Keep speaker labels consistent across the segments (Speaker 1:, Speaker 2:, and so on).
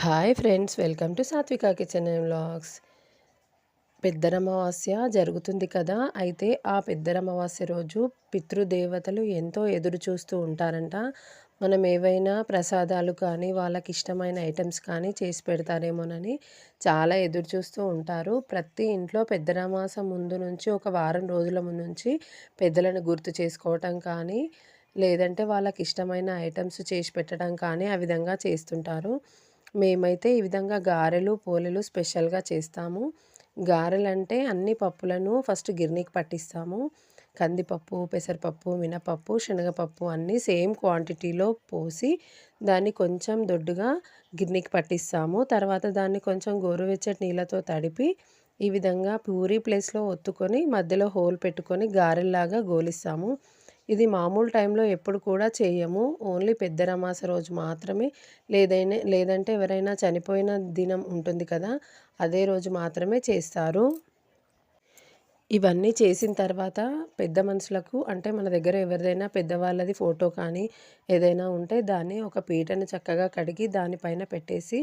Speaker 1: Hi friends welcome to Satvika kitchen and vlogs పెద్దరమావాస్య జరుగుతుంది కదా? అయితే ఆ పెద్దరమావాస్య రోజు పితృదేవతలు ఎంతో ఎదురు చూస్తూ ఉంటారంట. మనం ఏవైనా ప్రసాదాలు కానీ వాళ్ళకి ఇష్టమైన ఐటమ్స్ కానీ చేసి పెడతారేమోనని చాలా ఎదురు చూస్తూ ఉంటారు. ప్రతి ఇంట్లో పెద్దరమాసం ముందు నుంచి ఒక వారం రోజుల ముందు నుంచి పెద్దలను గుర్తు చేసుకోవటం కానీ లేదంటే వాళ్ళకి ఇష్టమైన ఐటమ్స్ చేసి పెట్టడం కానీ ఆ విధంగా చేస్తుంటారు. మేమైతే ఈ విధంగా గారెలు పోలేలు స్పెషల్గా చేస్తాము. గారెలంటే అన్ని పప్పులను ఫస్ట్ గిర్నీకి పట్టిస్తాము. కందిపప్పు పెసరపప్పు మినపప్పు శనగపప్పు అన్నీ సేమ్ క్వాంటిటీలో పోసి దాన్ని కొంచెం దొడ్డుగా గిర్నీకి పట్టిస్తాము. తర్వాత దాన్ని కొంచెం గోరువెచ్చటి నీళ్ళతో తడిపి ఈ విధంగా పూరి ప్లేస్లో ఒత్తుకొని మధ్యలో హోల్ పెట్టుకొని గారెల్లాగా గోలిస్తాము. ఇది మామూలు టైంలో ఎప్పుడు కూడా చేయము. ఓన్లీ పెద్ద రమాస రోజు మాత్రమే. లేదైనా లేదంటే ఎవరైనా చనిపోయిన దినం ఉంటుంది కదా అదే రోజు మాత్రమే చేస్తారు. ఇవన్నీ చేసిన తర్వాత పెద్ద మనుషులకు అంటే మన దగ్గర ఎవరిదైనా పెద్దవాళ్ళది ఫోటో కానీ ఏదైనా ఉంటే దాన్ని ఒక పీటను చక్కగా కడిగి దానిపైన పెట్టేసి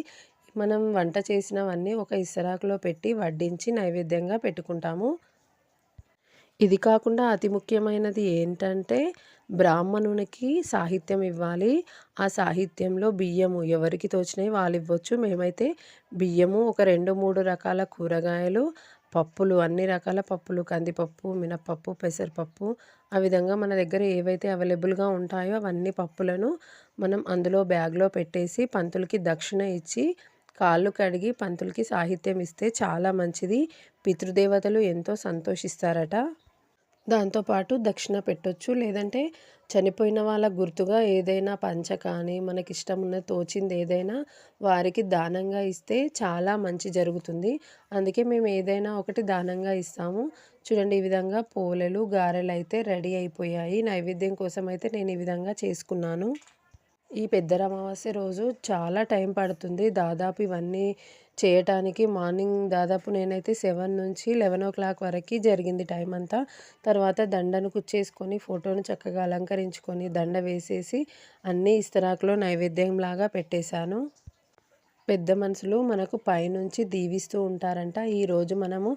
Speaker 1: మనం వంట చేసినవన్నీ ఒక ఇసరాకులో పెట్టి వడ్డించి నైవేద్యంగా పెట్టుకుంటాము. ఇది కాకుండా అతి ముఖ్యమైనది ఏంటంటే బ్రాహ్మణునికి సాహిత్యం ఇవ్వాలి. ఆ సాహిత్యంలో బియ్యము ఎవరికి తోచినాయి వాళ్ళు ఇవ్వచ్చు. మేమైతే బియ్యము ఒక రెండు మూడు రకాల కూరగాయలు పప్పులు అన్ని రకాల పప్పులు కందిపప్పు మినపప్పు పెసరపప్పు ఆ విధంగా మన దగ్గర ఏవైతే అవైలబుల్గా ఉంటాయో అవన్నీ పప్పులను మనం అందులో బ్యాగ్లో పెట్టేసి పంతులకి దక్షిణ ఇచ్చి కాళ్ళు కడిగి పంతులకి సాహిత్యం ఇస్తే చాలా మంచిది. పితృదేవతలు ఎంతో సంతోషిస్తారట. దాంతోపాటు దక్షిణ పెట్టొచ్చు. లేదంటే చనిపోయిన వాళ్ళ గుర్తుగా ఏదైనా పంచ కానీ మనకి ఇష్టం ఉన్న తోచింది ఏదైనా వారికి దానంగా ఇస్తే చాలా మంచి జరుగుతుంది. అందుకే మేము ఏదైనా ఒకటి దానంగా ఇస్తాము. చూడండి ఈ విధంగా పోలెలు గారెలు అయితే రెడీ అయిపోయాయి. నైవేద్యం కోసం అయితే నేను ఈ విధంగా చేసుకున్నాను. ఈ పెద్ద అమావాస్య రోజు చాలా టైం పడుతుంది. దాదాపు ఇవన్నీ చేయటానికి మార్నింగ్ దాదాపు నేనైతే సెవెన్ నుంచి లెవెన్ ఓ క్లాక్ వరకు జరిగింది టైం అంతా. తర్వాత దండను కుచ్చేసుకొని ఫోటోను చక్కగా అలంకరించుకొని దండ వేసేసి అన్నీ ఇస్తరాకులో నైవేద్యంలాగా పెట్టేశాను. పెద్ద మనుషులు మనకు పైనుంచి దీవిస్తూ ఉంటారంట. ఈరోజు మనము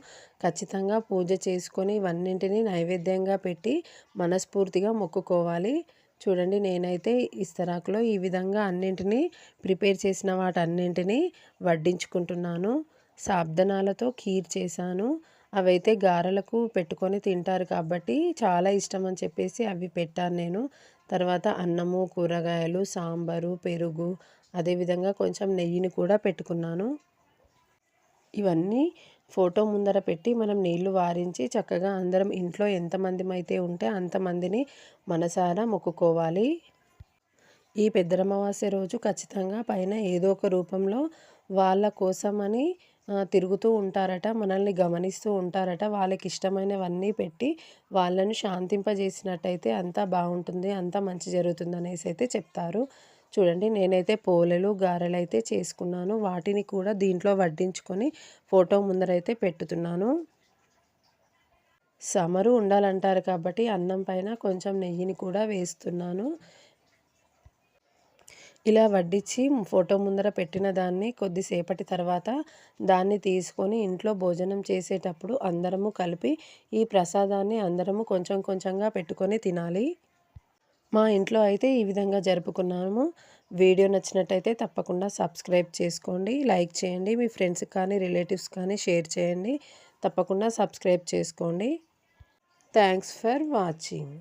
Speaker 1: ఖచ్చితంగా పూజ చేసుకొని ఇవన్నింటినీ నైవేద్యంగా పెట్టి మనస్ఫూర్తిగా మొక్కుకోవాలి. చూడండి నేనైతే ఇస్తరాకులో ఈ విధంగా అన్నింటినీ ప్రిపేర్ చేసిన వాటన్నింటినీ వడ్డించుకుంటున్నాను. సాబ్దనాలతో ఖీర్ చేశాను. అవైతే గారెలకు పెట్టుకొని తింటారు కాబట్టి చాలా ఇష్టం అని చెప్పేసి అవి పెట్టాను నేను. తర్వాత అన్నము కూరగాయలు సాంబారు పెరుగు అదేవిధంగా కొంచెం నెయ్యిని కూడా పెట్టుకున్నాను. ఇవన్నీ ఫోటో ముందర పెట్టి మనం నీళ్ళు వారించి చక్కగా అందరం ఇంట్లో ఎంతమంది అయితే ఉంటే అంతమందిని మనసారా మొక్కుకోవాలి. ఈ పెద్దరమావాస్య రోజు ఖచ్చితంగా పైన ఏదో ఒక రూపంలో వాళ్ళ కోసమని తిరుగుతూ ఉంటారట మనల్ని గమనిస్తూ ఉంటారట. వాళ్ళకి ఇష్టమైనవన్నీ పెట్టి వాళ్ళను శాంతింపజేసినట్టయితే అంతా బాగుంటుంది అంతా మంచి జరుగుతుంది అనేసి అయితే చెప్తారు. చూడండి నేనైతే పోలెలు గారెలు అయితే చేసుకున్నాను. వాటిని కూడా దీంట్లో వడ్డించుకొని ఫోటో ముందరైతే పెట్టుతున్నాను. సమరు ఉండాలంటారు కాబట్టి అన్నం పైన కొంచెం నెయ్యిని కూడా వేస్తున్నాను. ఇలా వడ్డించి ఫోటో ముందర పెట్టిన దాన్ని కొద్దిసేపటి తర్వాత దాన్ని తీసుకొని ఇంట్లో భోజనం చేసేటప్పుడు అందరము కలిపి ఈ ప్రసాదాన్ని అందరము కొంచెం కొంచెంగా పెట్టుకొని తినాలి. మా ఇంట్లో అయితే ఈ విధంగా జరుపుకున్నాము. వీడియో నచ్చినట్టయితే తప్పకుండా సబ్స్క్రైబ్ చేసుకోండి లైక్ చేయండి మీ ఫ్రెండ్స్కి కానీ రిలేటివ్స్ కానీ షేర్ చేయండి. తప్పకుండా సబ్స్క్రైబ్ చేసుకోండి. Thanks for watching.